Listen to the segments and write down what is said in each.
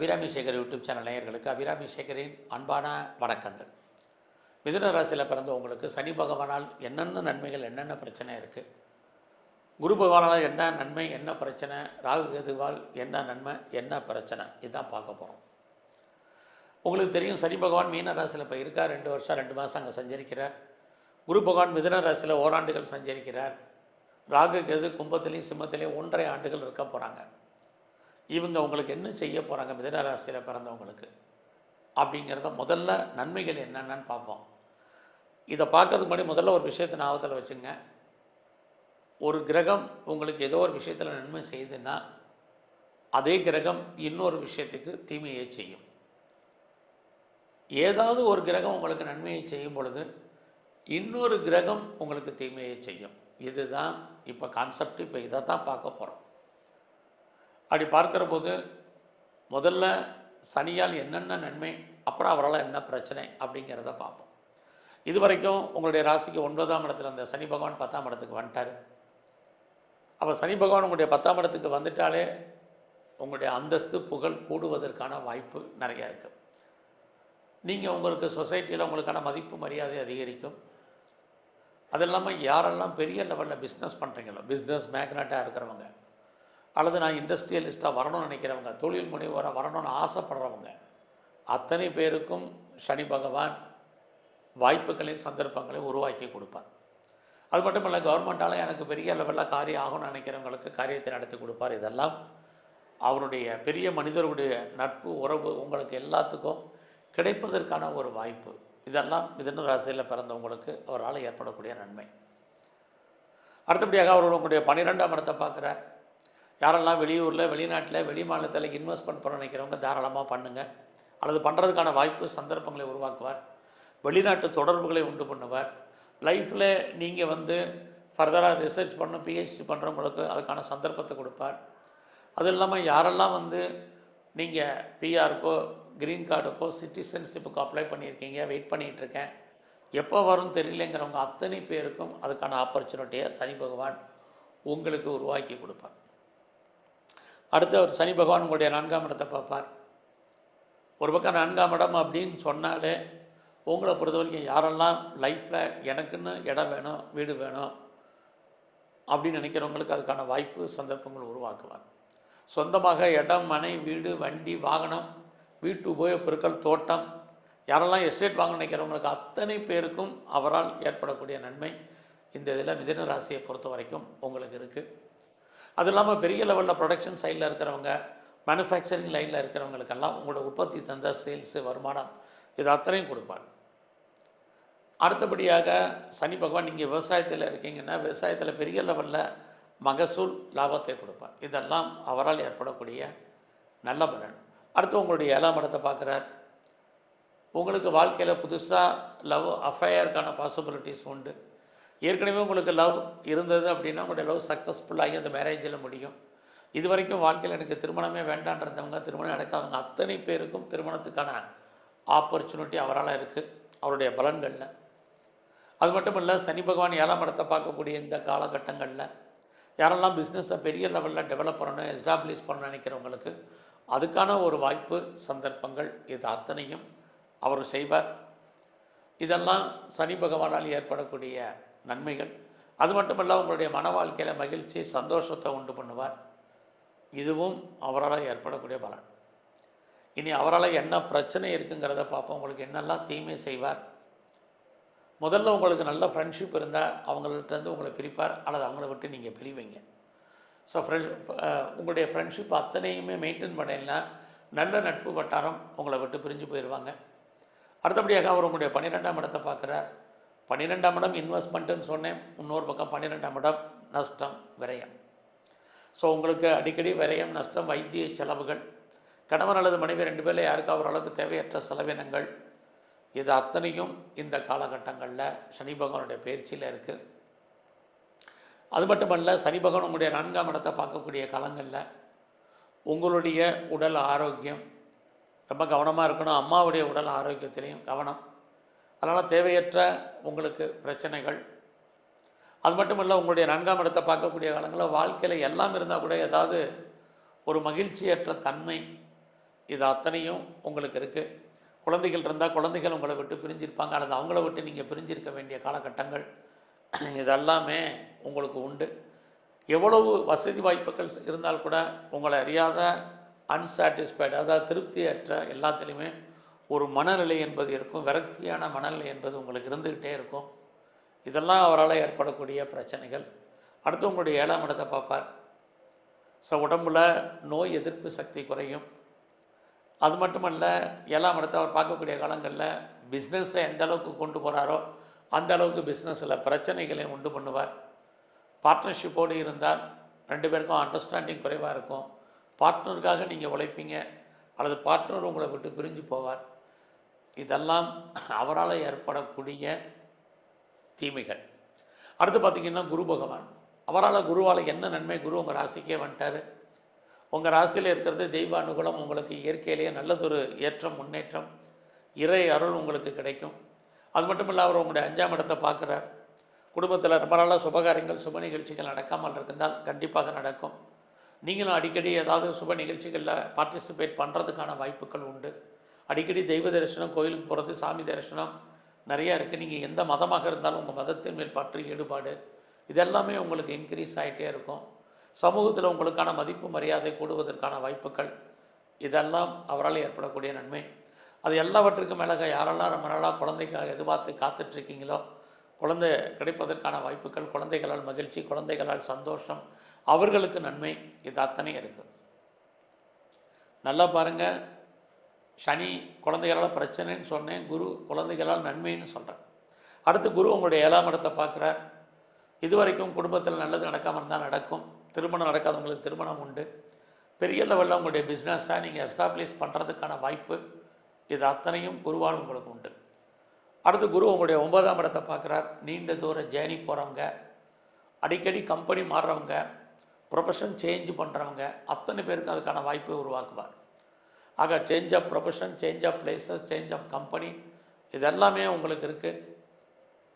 Abirami Sekar YouTube channel நேயர்களுக்கு அபிராமி சேகரின் அன்பான வணக்கங்கள். மிதுன ராசியில் பிறந்த உங்களுக்கு சனி பகவானால் என்னென்ன நன்மைகள் என்னென்ன பிரச்சனை இருக்குது குரு பகவானால் என்ன நன்மை என்ன பிரச்சனை? ராகு கேதுவால் என்ன நன்மை என்ன பிரச்சனை? இதுதான் பார்க்க போகிறோம் உங்களுக்கு தெரியும் சனி பகவான் மீன ராசியில் இப்போ இருக்கார் ரெண்டு வருஷம் ரெண்டு மாதம் அங்கே சஞ்சரிக்கிறார். குரு பகவான் மிதுன ராசியில் ஓராண்டுகள் சஞ்சரிக்கிறார். ராகு கேது கும்பத்திலையும் சிம்மத்திலையும் ஒன்றரை ஆண்டுகள் இருக்க போகிறாங்க இவங்க உங்களுக்கு என்ன செய்ய போகிறாங்க மிதுன ராசியில் பிறந்தவங்களுக்கு. அப்படிங்கிறத முதல்ல நன்மைகள் என்னென்னு பார்ப்போம். இதை பார்க்கறதுக்கு முன்னாடி முதல்ல ஒரு விஷயத்தை ஞாபகத்தில் வச்சுங்க. ஒரு கிரகம் உங்களுக்கு ஏதோ ஒரு விஷயத்தில் நன்மை செய்யுதுன்னா அதே கிரகம் இன்னொரு விஷயத்துக்கு தீமையை செய்யும். ஏதாவது ஒரு கிரகம் உங்களுக்கு நன்மையை செய்யும் பொழுது இன்னொரு கிரகம் உங்களுக்கு தீமையை செய்யும். இதுதான் இப்போ கான்செப்ட் இப்போ இதை தான் பார்க்க போகிறோம் அப்படி பார்க்குற போது முதல்ல சனியால் என்னென்ன நன்மை அப்புறம் அவரால் என்ன பிரச்சனை? அப்படிங்கிறத பார்ப்போம். இது வரைக்கும் உங்களுடைய ராசிக்கு ஒன்பதாம் இடத்துல அந்த சனி பகவான் பத்தாம் இடத்துக்கு வந்துட்டார். அப்போ சனி பகவான் உங்களுடைய பத்தாம் இடத்துக்கு வந்துட்டாலே உங்களுடைய அந்தஸ்து புகழ் கூடுவதற்கான வாய்ப்பு நிறையா இருக்குது நீங்கள் உங்களுக்கு சொசைட்டியில் உங்களுக்கான மதிப்பு மரியாதை அதிகரிக்கும். அது இல்லாமல் யாரெல்லாம் பெரிய லெவலில் பிஸ்னஸ் பண்ணுறீங்களோ பிஸ்னஸ் மேக்னட்டாக இருக்கிறவங்க அல்லது நான் இண்டஸ்ட்ரியலிஸ்ட்டாக வரணும்னு நினைக்கிறவங்க தொழில் முனைவோராக வரணும்னு ஆசைப்படுறவங்க அத்தனை பேருக்கும் சனி பகவான் வாய்ப்புகளையும் சந்தர்ப்பங்களையும் உருவாக்கி கொடுப்பார். அது மட்டும் இல்லை கவர்மெண்ட்டால் எனக்கு பெரிய லெவலில் காரியம் ஆகும்னு நினைக்கிறவங்களுக்கு காரியத்தை நடத்தி கொடுப்பார். இதெல்லாம் அவருடைய பெரிய மனிதருடைய நட்பு உறவு உங்களுக்கு எல்லாத்துக்கும் கிடைப்பதற்கான ஒரு வாய்ப்பு. இதெல்லாம் மிதன ராசியில் பிறந்தவங்களுக்கு அவரால் ஏற்படக்கூடிய நன்மை. அடுத்தபடியாக அவர் உங்களுடைய பன்னிரெண்டாம் இடத்தை பார்க்குறார். யாரெல்லாம் வெளியூரில் வெளிநாட்டில் வெளி மாநிலத்தில் இன்வெஸ்ட்மெண்ட் பண்ண நினைக்கிறவங்க தாராளமாக பண்ணுங்கள் அல்லது பண்ணுறதுக்கான வாய்ப்பு சந்தர்ப்பங்களை உருவாக்குவார். வெளிநாட்டு தொடர்புகளை உண்டு பண்ணுவார். லைஃப்பில் நீங்கள் வந்து ஃபர்தராக ரிசர்ச் பண்ண பிஹெச்டி பண்ணுறவங்களுக்கு அதுக்கான சந்தர்ப்பத்தை கொடுப்பார். அது இல்லாமல் யாரெல்லாம் வந்து நீங்கள் பிஆருக்கோ க்ரீன் கார்டுக்கோ சிட்டிசன்ஷிப்புக்கோ அப்ளை பண்ணியிருக்கீங்க வெயிட் பண்ணிகிட்டு இருக்கேன். எப்போ வரும்னு தெரியலங்கிறவங்க அத்தனை பேருக்கும் அதுக்கான ஆப்பர்ச்சுனிட்டியை சனி பகவான் உங்களுக்கு உருவாக்கி கொடுப்பார். அடுத்து அவர் சனி பகவான் உங்களுடைய நான்காம் இடத்தை பார்ப்பார். ஒரு பக்கம் நான்காம் இடம் அப்படின்னு சொன்னாலே உங்களை பொறுத்த வரைக்கும் யாரெல்லாம் லைஃப்பில் எனக்குன்னு இடம் வேணும் வீடு வேணும் அப்படின்னு நினைக்கிறவங்களுக்கு அதுக்கான வாய்ப்பு சந்தர்ப்பங்கள் உருவாக்குவார். சொந்தமாக இடம் மனை வீடு வண்டி வாகனம் வீட்டு உபயோகப் பொருட்கள் தோட்டம் யாரெல்லாம் எஸ்டேட் வாங்க நினைக்கிறவங்களுக்கு அத்தனை பேருக்கும் அவரால் ஏற்படக்கூடிய நன்மை இந்த இதில் மிதன ராசியை பொறுத்த வரைக்கும் உங்களுக்கு இருக்குது அது இல்லாமல் பெரிய லெவலில் ப்ரொடக்ஷன் சைடில் இருக்கிறவங்க மேனுஃபேக்சரிங் லைனில் இருக்கிறவங்களுக்கெல்லாம் உங்களோட உற்பத்தி தந்த சேல்ஸு வருமானம் இது அத்தனையும் கொடுப்பார் அடுத்தபடியாக சனி பகவான் நீங்கள் விவசாயத்தில் இருக்கீங்கன்னா விவசாயத்தில் பெரிய லெவலில் மகசூல் லாபத்தை கொடுப்பார். இதெல்லாம் அவரால் ஏற்படக்கூடிய நல்ல பலன். அடுத்து உங்களுடைய ஏழாம் இடத்தை பார்க்குறார். உங்களுக்கு வாழ்க்கையில் புதுசாக லவ் அஃபையருக்கான பாசிபிலிட்டிஸ் உண்டு. ஏற்கனவே உங்களுக்கு லவ் இருந்தது அப்படின்னா உங்களுடைய லவ் சக்ஸஸ்ஃபுல்லாகி அந்த மேரேஜில் முடியும். இது வரைக்கும் வாழ்க்கையில் எனக்கு திருமணமே வேண்டான்றவங்க திருமணம் நடக்காதவங்க அத்தனை பேருக்கும் திருமணத்துக்கான ஆப்பர்ச்சுனிட்டி அவரால் இருக்குது அவருடைய பலன்களில். அது மட்டும் இல்லை சனி பகவான் ஏழாம் இடத்தை பார்க்கக்கூடிய இந்த காலகட்டங்களில் யாரெல்லாம் பிஸ்னஸை பெரிய லெவலில் டெவலப் பண்ணணும் எஸ்டாப்ளிஷ் பண்ண நினைக்கிறவங்களுக்கு அதுக்கான ஒரு வாய்ப்பு சந்தர்ப்பங்கள் இது அத்தனையும் அவர் செய்வார். இதெல்லாம் சனி பகவானால் ஏற்படக்கூடிய நன்மைகள். அது மட்டுமல்ல உங்களுடைய மன வாழ்க்கையில் மகிழ்ச்சி சந்தோஷத்தை உண்டு பண்ணுவார். இதுவும் அவரால் ஏற்படக்கூடிய பலன். இனி அவரால் என்ன பிரச்சனை இருக்குங்கிறத பார்ப்போம். உங்களுக்கு என்னெல்லாம் தீமை செய்வார். முதல்ல உங்களுக்கு நல்ல ஃப்ரெண்ட்ஷிப் இருந்தால் அவங்கள்ட்டேருந்து உங்களை பிரிப்பார். அல்லது அவங்கள விட்டு நீங்கள் பிரிவீங்க. ஸோ ஃப்ரெண்ட் உங்களுடைய ஃப்ரெண்ட்ஷிப் அத்தனையுமே மெயின்டைன் பண்ணலைன்னா நல்ல நட்பு வட்டாரம் உங்களை விட்டு பிரிஞ்சு போயிடுவாங்க அடுத்தபடியாக அவர் உங்களுடைய பன்னிரெண்டாம் இடத்தை பார்க்குறார். பன்னிரெண்டாம் இடம் இன்வெஸ்ட்மெண்ட்டுன்னு சொன்னேன். இன்னொரு பக்கம் பன்னிரெண்டாம் இடம் நஷ்டம் விரயம். ஸோ உங்களுக்கு அடிக்கடி விரயம் நஷ்டம் வைத்திய செலவுகள். கணவன் அல்லது மனைவி ரெண்டு பேரில் யாருக்கா ஓரளவுக்கு தேவையற்ற செலவினங்கள். இது அத்தனையும் இந்த காலகட்டங்களில் சனி பகவானுடைய பயிற்சியில் இருக்குது அது மட்டுமல்ல சனி பகவான் உங்களுடைய நான்காம் இடத்தை பார்க்கக்கூடிய காலங்களில் உங்களுடைய உடல் ஆரோக்கியம். ரொம்ப கவனமாக இருக்கணும். அம்மாவுடைய உடல் ஆரோக்கியத்திலையும் கவனம். அதனால் தேவையற்ற உங்களுக்கு பிரச்சனைகள். அது மட்டும் இல்லை உங்களுடைய நான்காம் இடத்தை பார்க்கக்கூடிய காலங்களில் வாழ்க்கையில் எல்லாம் இருந்தால் கூட ஏதாவது ஒரு மகிழ்ச்சியற்ற தன்மை இது அத்தனையும் உங்களுக்கு இருக்குது குழந்தைகள் இருந்தால் குழந்தைகள் உங்களை விட்டு பிரிஞ்சிருப்பாங்க அல்லது அவங்கள விட்டு நீங்கள் பிரிஞ்சிருக்க வேண்டிய காலகட்டங்கள் இதெல்லாமே உங்களுக்கு உண்டு. எவ்வளவு வசதி வாய்ப்புகள் இருந்தால் கூட உங்களை அறியாத அன்சாட்டிஸ்ஃபைடு அதாவது திருப்தியற்ற எல்லாத்துலேயுமே ஒரு மனநிலை என்பது இருக்கும் விரக்தியான மனநிலை என்பது உங்களுக்கு இருந்துக்கிட்டே இருக்கும். இதெல்லாம் அவரால் ஏற்படக்கூடிய பிரச்சனைகள். அடுத்து உங்களுடைய ஏழாம் இடத்தை பார்ப்பார். ஸோ உடம்பில் நோய் எதிர்ப்பு சக்தி குறையும். அது மட்டுமல்ல ஏழாம் இடத்தை அவர் பார்க்கக்கூடிய காலங்களில் பிஸ்னஸை எந்த அளவுக்கு கொண்டு போகிறாரோ அந்த அளவுக்கு பிஸ்னஸில் பிரச்சனைகளை உண்டு பண்ணுவார். பார்ட்னர்ஷிப்போடு இருந்தால் ரெண்டு பேருக்கும் அண்டர்ஸ்டாண்டிங் குறைவாக இருக்கும். பார்ட்னருக்காக நீங்கள் உழைப்பீங்க. அல்லது பார்ட்னர் உங்களை விட்டு பிரிஞ்சு போவார். இதெல்லாம் அவரால் ஏற்படக்கூடிய தீமைகள். அடுத்து பார்த்திங்கன்னா குரு பகவான். அவரால் குருவால் என்ன நன்மை குரு உங்கள் ராசிக்கே வந்துட்டார்? உங்கள் ராசியில் இருக்கிறது தெய்வ அனுகூலம் உங்களுக்கு இயற்கையிலேயே நல்லதொரு ஏற்றம் முன்னேற்றம் இறை அருள் உங்களுக்கு கிடைக்கும். அது மட்டும் இல்லை அவர் உங்களுடைய அஞ்சாம் இடத்தை பார்க்குறார். குடும்பத்தில் ரொம்ப நாளாக சுபகாரியங்கள் சுப நிகழ்ச்சிகள் நடக்காமல் இருந்தால் கண்டிப்பாக நடக்கும். நீங்களும் அடிக்கடி ஏதாவது சுப நிகழ்ச்சிகளில் பார்ட்டிசிபேட் பண்ணுறதுக்கான வாய்ப்புகள் உண்டு. அடிக்கடி தெய்வ தரிசனம் கோயிலுக்கு போகிறது சாமி தரிசனம் நிறையா இருக்குது நீங்கள் எந்த மதமாக இருந்தாலும் உங்கள் மதத்தின் மேல் பற்று ஈடுபாடு இதெல்லாமே உங்களுக்கு இன்க்ரீஸ் ஆகிட்டே இருக்கும். சமூகத்தில் உங்களுக்கான மதிப்பு மரியாதை கூடுவதற்கான வாய்ப்புகள் இதெல்லாம் அவரால் ஏற்படக்கூடிய நன்மை. அது எல்லாவற்றுக்கும் மேலாக யாரெல்லாம் ரொம்ப நாளாக குழந்தைக்காக எதிர்பார்த்து காத்துட்ருக்கீங்களோ குழந்தை கிடைப்பதற்கான வாய்ப்புகள் குழந்தைகளால் மகிழ்ச்சி குழந்தைகளால் சந்தோஷம் அவர்களுக்கு நன்மை இது அத்தனை இருக்குது நல்லா பாருங்கள் சனி குழந்தைகளால் பிரச்சனைன்னு சொன்னேன் குரு குழந்தைகளால் நன்மைன்னு சொல்கிறேன் அடுத்து குரு உங்களுடைய ஏழாம் இடத்தை பார்க்குறார். இது வரைக்கும் குடும்பத்தில் நல்லது நடக்காமல் இருந்தால் நடக்கும். திருமணம் நடக்காதவங்களுக்கு திருமணம் உண்டு. பெரிய லெவலில் உங்களுடைய பிஸ்னஸை நீங்கள் எஸ்டாப்ளிஷ் பண்ணுறதுக்கான வாய்ப்பு இது அத்தனையும் குருவால் உங்களுக்கு உண்டு. அடுத்து குரு உங்களுடைய ஒன்பதாம் இடத்தை பார்க்குறார். நீண்ட தூர ஜேர்னி போகிறவங்க அடிக்கடி கம்பெனி மாறுறவங்க ப்ரொஃபஷன் சேஞ்ச் பண்ணுறவங்க அத்தனை பேருக்கு அதுக்கான வாய்ப்பை உருவாக்குவார். ஆக change of profession change of places change of company இதெல்லாமே உங்களுக்கு இருக்குது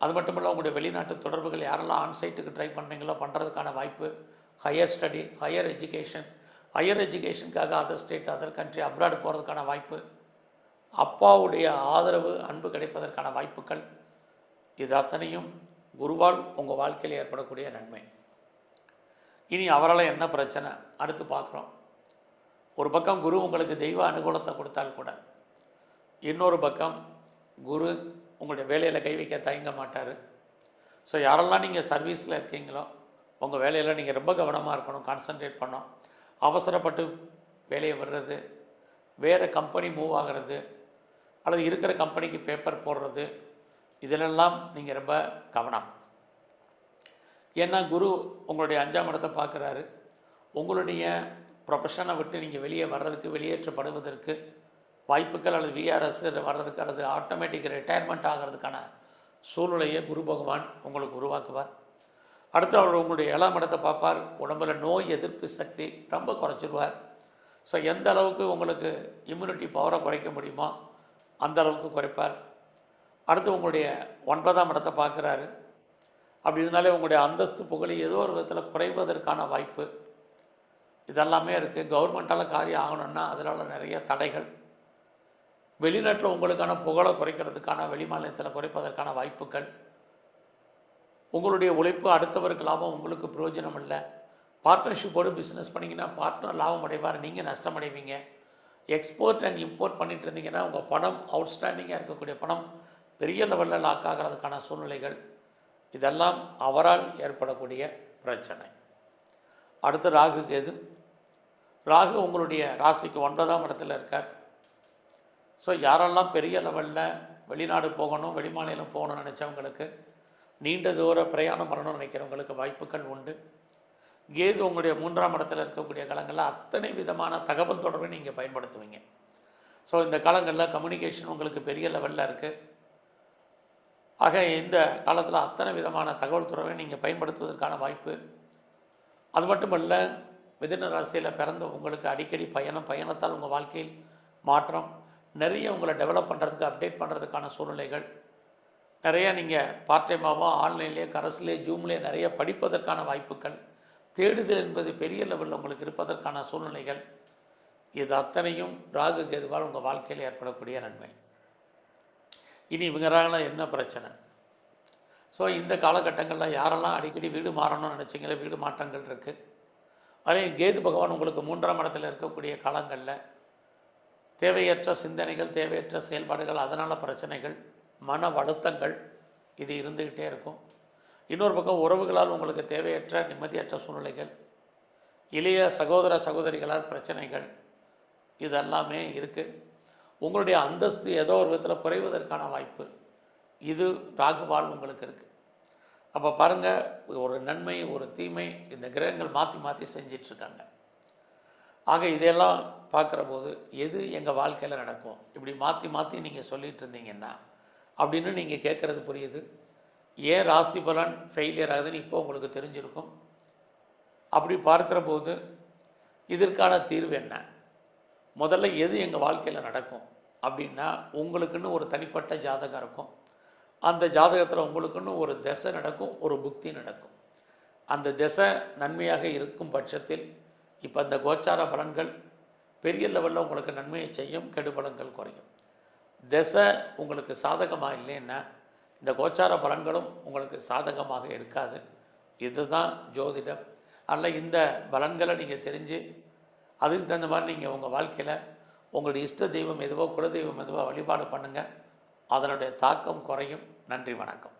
அது மட்டும் இல்லை உங்களுடைய வெளிநாட்டு தொடர்புகள் யாரெல்லாம் ஆன்சைட்டுக்கு ட்ரை பண்ணுறீங்களோ பண்ணுறதுக்கான வாய்ப்பு higher study higher education higher எஜுகேஷனுக்காக other state other country abroad போகிறதுக்கான வாய்ப்பு அப்பாவுடைய ஆதரவு அன்பு கிடைப்பதற்கான வாய்ப்புகள் இது அத்தனையும் குருவால் உங்கள் வாழ்க்கையில் ஏற்படக்கூடிய நன்மை. இனி அவரால் என்ன பிரச்சனை? அடுத்து பார்க்குறோம். ஒரு பக்கம் குரு உங்களுக்கு தெய்வ அனுகூலத்தை கொடுத்தால் கூட இன்னொரு பக்கம் குரு உங்களுடைய வேலையில் கை வைக்க தயங்க மாட்டார். ஸோ யாரெல்லாம் நீங்கள் சர்வீஸில் இருக்கீங்களோ உங்கள் வேலையில் நீங்கள் ரொம்ப கவனமாக இருக்கணும் கான்சன்ட்ரேட் பண்ணோம் அவசரப்பட்டு வேலையை விடுறது வேறு கம்பெனி மூவ் ஆகிறது அல்லது இருக்கிற கம்பெனிக்கு பேப்பர் போடுறது இதிலெல்லாம் நீங்கள் ரொம்ப கவனம். ஏன்னா குரு உங்களுடைய அஞ்சாம் இடத்தை பார்க்குறாரு. உங்களுடைய ப்ரொஃபஷனை விட்டு நீங்கள் வெளியே வர்றதுக்கு வெளியேற்றப்படுவதற்கு வாய்ப்புகள் அல்லது விஆர்எஸ் வர்றதுக்கு அல்லது ஆட்டோமேட்டிக் ரிட்டையர்மெண்ட் ஆகிறதுக்கான சூழ்நிலையை குரு பகவான் உங்களுக்கு உருவாக்குவார். அடுத்து அவர் உங்களுடைய ஏழாம் இடத்தை பார்ப்பார். உடம்புல நோய் எதிர்ப்பு சக்தி ரொம்ப குறைச்சிருவார். ஸோ எந்த அளவுக்கு உங்களுக்கு இம்யூனிட்டி பவரை குறைக்க முடியுமோ அந்த அளவுக்கு குறைப்பார். அடுத்து உங்களுடைய ஒன்பதாம் இடத்தை பார்க்குறாரு. அப்படி இருந்தாலே உங்களுடைய அந்தஸ்து புகழி ஏதோ ஒரு விதத்தில் குறைவதற்கான வாய்ப்பு இதெல்லாமே இருக்குது கவர்மெண்ட்டால் காரியம் ஆகணும்னா அதனால் நிறைய தடைகள். வெளிநாட்டில் உங்களுக்கான புகழை குறைக்கிறதுக்கான வெளிமாநிலத்தில் குறைப்பதற்கான வாய்ப்புகள். உங்களுடைய உழைப்பு அடுத்தவருக்கு லாபம் உங்களுக்கு பிரயோஜனம் இல்லை. பார்ட்னர்ஷிப்போடு பிஸ்னஸ் பண்ணிங்கன்னா பார்ட்னர் லாபம் அடைவார் நீங்கள் நஷ்டம் அடைவீங்க. எக்ஸ்போர்ட் அண்ட் இம்போர்ட் பண்ணிட்டு இருந்தீங்கன்னா உங்கள் பணம் அவுட்ஸ்டாண்டிங்காக இருக்கக்கூடிய பணம் பெரிய லெவலில் லாக் ஆகிறதுக்கான சூழ்நிலைகள். இதெல்லாம் அவரால் ஏற்படக்கூடிய பிரச்சனை. அடுத்து ராகு கேது. ராகு உங்களுடைய ராசிக்கு ஒன்பதாம் இடத்துல இருக்கார். ஸோ யாரெல்லாம் பெரிய லெவலில் வெளிநாடு போகணும் வெளிமாநிலம் போகணும்னு நினச்சவங்களுக்கு நீண்ட தூர பிரயாணம் பண்ணணும்னு நினைக்கிறவங்களுக்கு வாய்ப்புகள் உண்டு. கேது உங்களுடைய மூன்றாம் இடத்துல இருக்கக்கூடிய காலங்களில் அத்தனை விதமான தகவல் தொடர்பை நீங்கள் பயன்படுத்துவீங்க. ஸோ இந்த காலங்களில் கம்யூனிகேஷன் உங்களுக்கு பெரிய லெவலில் இருக்குது ஆக இந்த காலத்தில் அத்தனை விதமான தகவல் தொடர்பை நீங்கள் பயன்படுத்துவதற்கான வாய்ப்பு. அது மட்டுமல்ல மிதுன ராசியில் பிறந்த உங்களுக்கு அடிக்கடி பயணம் பயணத்தால் உங்கள் வாழ்க்கையில் மாற்றம் நிறைய உங்களை டெவலப் பண்ணுறதுக்கு அப்டேட் பண்ணுறதுக்கான சூழ்நிலைகள். நிறையா நீங்கள் பார்ட் டைமாவோ ஆன்லைன்லேயே கரஸ்லேயே ஜூம்லேயே நிறைய படிப்பதற்கான வாய்ப்புகள் தேடுதல் என்பது பெரிய லெவலில் உங்களுக்கு இருப்பதற்கான சூழ்நிலைகள். இது அத்தனையும் ராகு கேதுவால் உங்கள் வாழ்க்கையில் ஏற்படக்கூடிய நன்மை. இனி இவங்களால என்ன பிரச்சனை? ஸோ இந்த காலகட்டங்களில் யாரெல்லாம் அடிக்கடி வீடு மாறணும்னு நினச்சிங்களே வீடு மாற்றங்கள் இருக்குது அதே கேது பகவான் உங்களுக்கு மூன்றாம் இடத்துல இருக்கக்கூடிய காலங்களில் தேவையற்ற சிந்தனைகள் தேவையற்ற செயல்பாடுகள் அதனால் பிரச்சனைகள் மன வழுத்தங்கள் இது இருந்துக்கிட்டே இருக்கும். இன்னொரு பக்கம் உறவுகளால் உங்களுக்கு தேவையற்ற நிம்மதியற்ற சூழ்நிலைகள் இளைய சகோதர சகோதரிகளால் பிரச்சனைகள் இதெல்லாமே இருக்குது உங்களுடைய அந்தஸ்து ஏதோ ஒரு விதத்தில் குறைவதற்கான வாய்ப்பு. இது ராகுவால் உங்களுக்கு இருக்குது அப்போ பாருங்கள் ஒரு நன்மை ஒரு தீமை இந்த கிரகங்கள் மாற்றி மாற்றி செஞ்சிட்ருக்காங்க. ஆக இதெல்லாம் பார்க்குற போது எது எங்கள் வாழ்க்கையில் நடக்கும்? இப்படி மாற்றி மாற்றி நீங்கள் சொல்லிகிட்டு இருந்தீங்கன்னா அப்படின்னு நீங்கள் கேட்குறது புரியுது. ஏன் ராசி பலன் ஃபெயிலியர் ஆகுதுன்னு இப்போ உங்களுக்கு தெரிஞ்சிருக்கும். அப்படி பார்க்குற போது இதற்கான தீர்வு என்ன? முதல்ல எது எங்கள் வாழ்க்கையில் நடக்கும்? அப்படின்னா உங்களுக்குன்னு ஒரு தனிப்பட்ட ஜாதகம் இருக்கும். அந்த ஜாதகத்தில் உங்களுக்குன்னு ஒரு திசை நடக்கும் ஒரு புக்தி நடக்கும். அந்த திசை நன்மையாக இருக்கும் பட்சத்தில் இப்போ அந்த கோச்சார பலன்கள் பெரிய லெவலில் உங்களுக்கு நன்மையை செய்யும் கெடுபலங்கள் குறையும். திசை உங்களுக்கு சாதகமாக இல்லைன்னா இந்த கோச்சார பலன்களும் உங்களுக்கு சாதகமாக இருக்காது. இதுதான் ஜோதிடம். அல்ல இந்த பலன்களை நீங்கள் தெரிஞ்சு அதுக்கு தகுந்த மாதிரி நீங்கள் உங்கள் வாழ்க்கையில் உங்களுடைய இஷ்ட தெய்வம் எதுவோ குலதெய்வம் எதுவோ வழிபாடு பண்ணுங்கள் அதனுடைய தாக்கம் குறையும். நன்றி வணக்கம்.